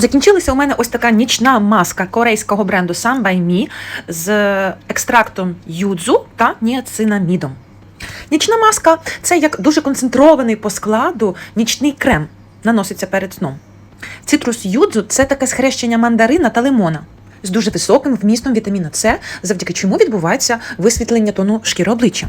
Закінчилася у мене ось така нічна маска корейського бренду Sun by Me з екстрактом юдзу та ніацинамідом. Нічна маска це як дуже концентрований по складу нічний крем, наноситься перед сном. Цитрус юдзу це таке схрещення мандарина та лимона з дуже високим вмістом вітаміна С, завдяки чому відбувається висвітлення тону шкіри обличчя.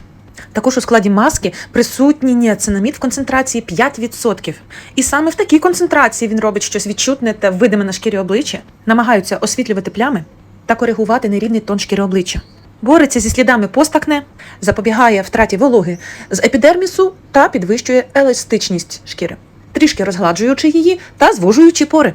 Також у складі маски присутній ніацинамід в концентрації 5%. І саме в такій концентрації він робить щось відчутне та видиме на шкірі обличчя, намагаються освітлювати плями та коригувати нерівний тон шкіри обличчя. Бореться зі слідами постакне, запобігає втраті вологи з епідермісу та підвищує еластичність шкіри, трішки розгладжуючи її та звужуючи пори.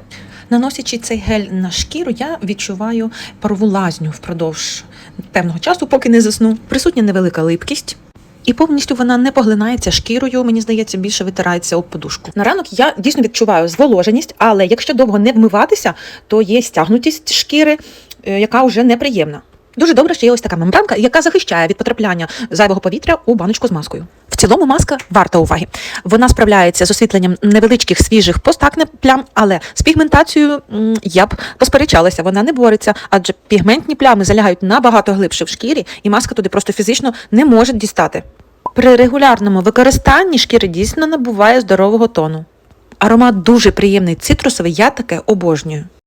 Наносячи цей гель на шкіру, я відчуваю парову лазню впродовж певного часу, поки не засну. Присутня невелика липкість. І повністю вона не поглинається шкірою, мені здається, більше витирається об подушку. На ранок я дійсно відчуваю зволоженість, але якщо довго не вмиватися, то є стягнутість шкіри, е, яка вже неприємна. Дуже добре, що є ось така мембранка, яка захищає від потрапляння зайвого повітря у баночку з маскою. В цілому маска варта уваги. Вона справляється з освітленням невеличких свіжих постакне плям, але з пігментацією я б посперечалася, вона не бореться, адже пігментні плями залягають набагато глибше в шкірі, і маска туди просто фізично не може дістати. При регулярному використанні шкіра дійсно набуває здорового тону. Аромат дуже приємний цитрусовий, я таке обожнюю.